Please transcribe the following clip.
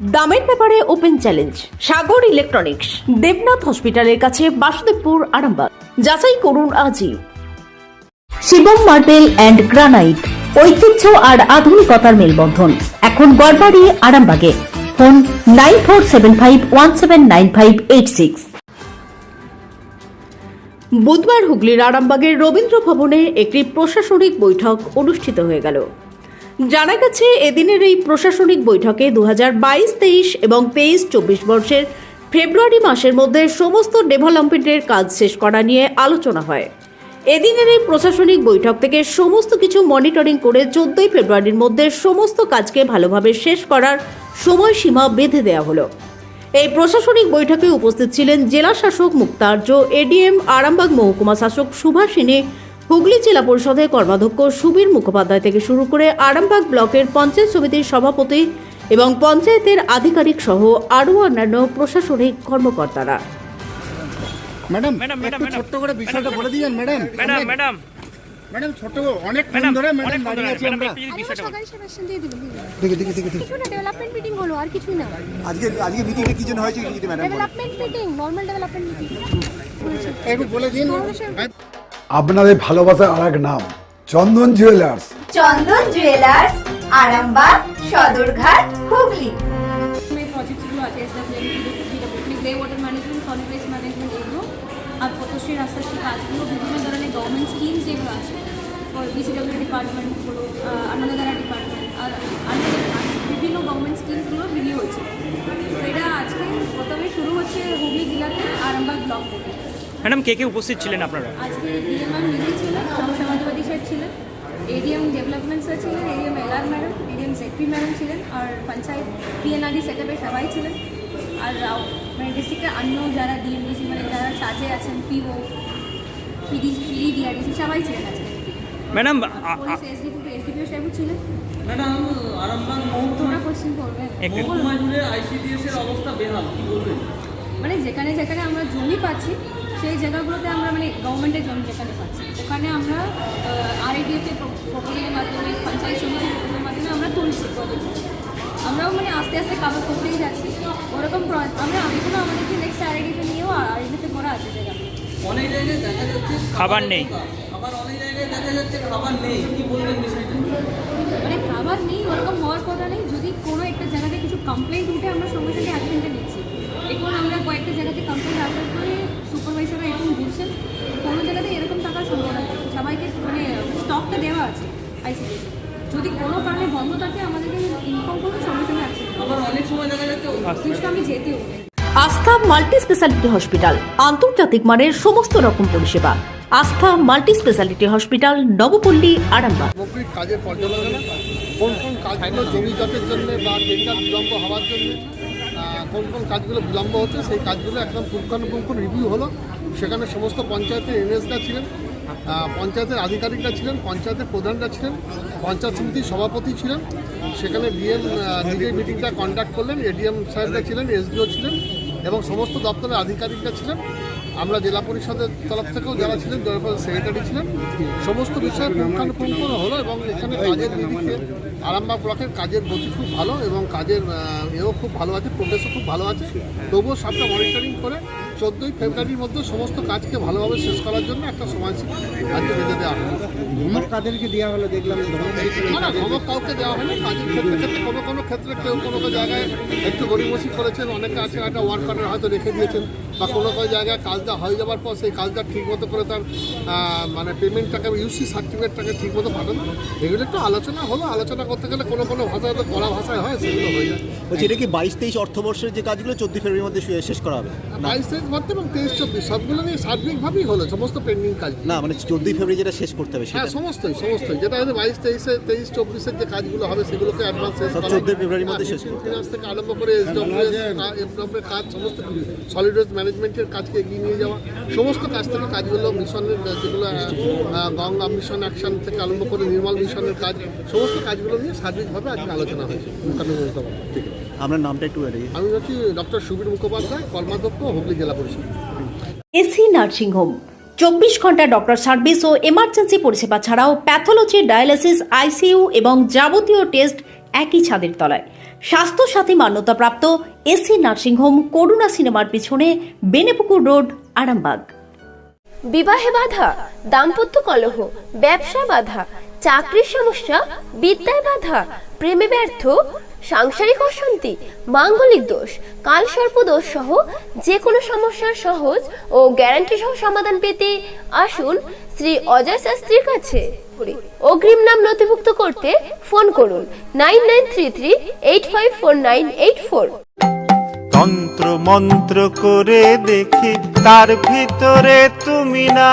দামের ব্যাপারে open challenge, Sagar electronics, Debnath হসপিটালের কাছে বাসুদেবপুর, আরামবাগ। যাচাই করুন আজই। শিবম মার্বেল অ্যান্ড গ্রানাইট, ঐতিহ্য আর আধুনিকতার মেলবন্ধন। এখন গড়বাড়ি, আরামবাগে। Phone nine four seven five one seven nine five eight six. বুধবার হুগলির আরামবাগের রবীন্দ্র ভবনে একটি প্রশাসনিক বৈঠক অনুষ্ঠিত হয়ে গেল। জানা গেছে, এদিনের এই প্রশাসনিক বৈঠকে দু হাজার বাইশ, তেইশ এবং তেইশ চব্বিশ বর্ষের ফেব্রুয়ারি মাসের মধ্যে সমস্ত ডেভেলপমেন্টের কাজ শেষ করা নিয়ে আলোচনা হয়। এদিনের এই প্রশাসনিক বৈঠক থেকে সমস্ত কিছু মনিটরিং করে চোদ্দই ফেব্রুয়ারির মধ্যে সমস্ত কাজকে ভালোভাবে শেষ করার সময়সীমা বেঁধে দেওয়া হলো। এই প্রশাসনিক বৈঠকে উপস্থিত ছিলেন জেলা শাসক মুক্তার্য, এডিএম আরামবাগ মহকুমা শাসক সুভাষিনী হুগলি জেলা পরিষদের কর্মাধ্যক্ষ সুবীর মুখোপাধ্যায় থেকে শুরু করে আরামবাগ ব্লকের পঞ্চায়েত সমিতির সভাপতি এবং পঞ্চায়েতের আধিকারিক সহ আরও অন্যান্য প্রশাসনিক কর্মকর্তারা। ম্যাডাম ম্যাডাম, ম্যাডাম, ছোট্ট করে বিষয়টা বলে দিয়েন ম্যাডাম। Madam madam. ম্যাডাম ছোট্ট অনেক ফোন ধরে ম্যাডাম দাঁড়িয়ে আছি আমরা। একটু আরে বিষয়টা আমার সরকারি সেবাসন দিয়ে দিল দিয়ে দিল। দেখে দেখে দেখে দেখে। কিছু না ডেভেলপমেন্ট মিটিং হলো আর কিছুই না। আজকে আজকে মিটিংটা কি জন্য হয়েছে যদি madam development meeting normal development meeting একটু বলে দিন। আপনাদের ভালোবাসার আর এক নাম চন্দন জুয়েলার্স চন্দন জুয়েলার্স আরামবাগ সদরঘাট হুগলি। প্রজেক্টগুলো আছে grey water management solid waste management এগুলো আর পথশ্রী রাস্তার কাজগুলো বিভিন্ন ধরনের গভর্নমেন্ট স্কিমস যেগুলো আছে বিসিডব্লিউ ডিপার্টমেন্ট আর বিভিন্ন গভর্নমেন্ট স্কিমসগুলো রিভিউ হচ্ছে। তো এটা আজকে প্রথমে শুরু হচ্ছে হুগলি জেলাতে আরামবাগ ব্লক থেকে। ম্যাডাম কে কে উপস্থিত ছিলেন আপনারা? আজকে নিজেই ছিলেন সব সমাজবাদী স্যার ছিলেন এডিএম ডেভেলপমেন্ট স্যার ছিলেন ADM LR madam ADM madam ছিলেন আর পঞ্চায়েত পিএনআরডি সেটআপে সবাই ছিলেন। আর মানে ডিস্ট্রিক্টের অন্য যারা ডিএমডিসি মানে যারা চার্জে আছেন পিও পিডি পিডি ডিআরডিসি সবাই ছিলেন আজকে। ম্যাডাম পুলিশ এসডিপি এসডিপিও সাহেবও ছিলেন। ম্যাডাম আরামবাগ তোমরা কোশ্চেন করবেন মহকুমা জুড়ে আইসিডিএস এর অবস্থা বেহাল কি বলবেন? মানে যেখানে যেখানে আমরা জমি পাচ্ছি সেই জায়গাগুলোতে আমরা মানে গভর্নমেন্টের জমি যেখানে পাচ্ছি ওখানে আমরা আরআইডিএফ এর প্রপোজালের মাধ্যমে পঞ্চায়েত সমিতির প্রপোজালের মাধ্যমে আমরা তুলছি আমরাও মানে আস্তে আস্তে কাভার করতেই যাচ্ছি। ওরকম আমরা এখনও আমাদেরকে নেক্সট আরআইডিএফ নিয়েও আরআইডিএফ করা আছে জায়গা। অনেক জায়গায় দেখা যাচ্ছে খাবার নেই। আবার অনেক জায়গায় দেখা যাচ্ছে খাবার নেই। কি বলবেন বিষয়টা? মানে খাবার নেই ওরকম হওয়ার কথা নেই। যদি কোনো একটা জায়গাতে কিছু কমপ্লেন্ট উঠে আমরা সঙ্গে সঙ্গে অ্যাকশনটা নিচ্ছি। এখন আমরা কয়েকটা জায়গাতে কমপ্লেন্ট সুপারভাইজাররা এরকম ঘুরছেন কোনো জায়গাতে এরকম থাকার সম্ভাবনা নেই। সবাইকে মানে স্টকটা দেওয়া আছে আইসিডি যদি কোনো কারণে বন্ধ থাকে আমাদেরকে ইনফর্ম করুন সঙ্গে সঙ্গে অ্যাকশন আবার অনেক সময় দেখা যাচ্ছে অফিসটা আমি যেতেও আস্থা মাল্টি স্পেশালিটি হসপিটাল আন্তর্জাতিক মানের সমস্ত রকম পরিষেবা। Astha multi speciality hospital Nabapally Arambagh. কাজের পর্যালোচনা কোন কোন কাজগুলো জমি জটের জন্য বা টেন্ডার বিলম্ব হওয়ার জন্য। কোন কোন কাজগুলো বিলম্ব হচ্ছে, সেই কাজগুলো একদম পুঙ্খানুপুঙ্খ রিভিউ হলো। সেখানে সমস্ত পঞ্চায়েতের এনএসরা ছিলেন পঞ্চায়েতের আধিকারিকরা ছিলেন, পঞ্চায়েতের প্রধানরা ছিলেন, পঞ্চায়েত সমিতির সভাপতি ছিলেন, সেখানে ডিএম নিজেই মিটিংটা কন্ডাক্ট করলেন এডিএম সাহেবরা ছিলেন এসডিও ছিলেন, এবং সমস্ত দপ্তরের আধিকারিকরা ছিলেন। আমরা জেলা পরিষদের তরফ থেকেও যারা ছিলেন জেলা সেক্রেটারি ছিলেন, সমস্ত বিষয়ে পুঙ্খানুপুঙ্খ হলো এবং এখানে কাজের নিরিখে আরামবাগ ব্লকের কাজের গতি খুব ভালো এবং কাজের এও খুব ভালো আছে প্রোগ্রেসও খুব ভালো আছে। তবুও সবটা মনিটরিং করে চোদ্দোই ফেব্রুয়ারির মধ্যে সমস্ত কাজকে ভালোভাবে শেষ করার জন্য একটা সময়সূচি আজকে বেঁধে দেওয়া হলো। ধমক কাদেরকে দেওয়া হলো? দেখলাম না ধমক কাউকে দেওয়া হয়নি। কাজের ক্ষেত্রে ক্ষেত্রে কোনো কোনো ক্ষেত্রে কেউ কোনো কোনো জায়গায় একটু গরিবসি করেছেন অনেকে আছে একটা ওয়ার্কারের হয়তো রেখে দিয়েছেন। বা কোনো কোনো জায়গায় কাজটা হয়ে যাওয়ার পর সেই কাজটা ঠিকমতো করে তার মানে পেমেন্টটাকে ইউসি সার্টিফিকেটটাকে ঠিকমতো পাঠানো এগুলো একটু আলোচনা হলো আলোচনা করতে গেলে কোনো কোনো ভাষায় তো কড়া ভাষায় হয় সেগুলো হয়ে যায়। বলছি এটা কি বাইশ তেইশ অর্থবর্ষের যে কাজগুলো চোদ্দই ফেব্রুয়ারির মধ্যে শেষ করা হবে? বাইশ তেইশ ভর্তি এবং তেইশ চব্বিশ সবগুলো নিয়ে সার্বিকভাবেই হলো সমস্ত পেন্ডিং কাজ। না মানে চোদ্দই ফেব্রুয়ারি যেটা শেষ করতে হবে হ্যাঁ সমস্তই সমস্তই। যেটা হচ্ছে বাইশ তেইশে তেইশ চব্বিশের যে কাজগুলো হবে সেগুলোকে অ্যাডভান্স শেষ করা। 14 ফেব্রুয়ারির মধ্যে শেষ হ্যাঁ, ফিনান্স থেকে আরম্ভ করে এসডব্লিউএস এর কাজ সমস্ত সলিড ওয়েস্ট ম্যানেজমেন্টের কাজকে এগিয়ে নিয়ে যাওয়া। সমস্ত কাজ থেকে কাজগুলো মিশনের যেগুলো গঙ্গা মিশন অ্যাকশন থেকে আরম্ভ করে নির্মল মিশনের কাজ সমস্ত কাজগুলো নিয়ে সার্বিকভাবে আজকে আলোচনা হয়েছে। আপনার নামটা একটু আমি হচ্ছি ডক্টর সুবীর মুখোপাধ্যায় কর্মাধ্যক্ষ হুগলি জেলা পরিষদ। AC nursing home. চব্বিশ ঘণ্টা ডক্টর সার্ভিস ও এমার্জেন্সি পরিষেবা ছাড়াও প্যাথোলজি ডায়ালিসিস আইসিইউ এবং যাবতীয় টেস্ট একই ছাদের তলায়। স্বাস্থ্যসাথী মান্যতাপ্রাপ্ত এসি নার্সিংহোম করুণা সিনেমার পিছনে বেনেপুকুর রোড, আরামবাগ। বিবাহে বাধা, দাম্পত্য কলহ, ব্যবসা বাধা চাকরির সমস্যা, বিদ্যায় বাধা, প্রেমে ব্যর্থ, সাংসারিক অশান্তি, মাঙ্গলিক দোষ কালসর্প দোষ সহ যে কোনো সমস্যার সহজ ও গ্যারান্টি সহ সমাধান পেতে আসুন শ্রী অজয় শাস্ত্রীর কাছে। অগ্রিম নাম নথিভুক্ত করতে ফোন করুন nine nine three three eight five four nine eight four. তন্ত্র মন্ত্র করে দেখি, তার ভিতরে তুমি না।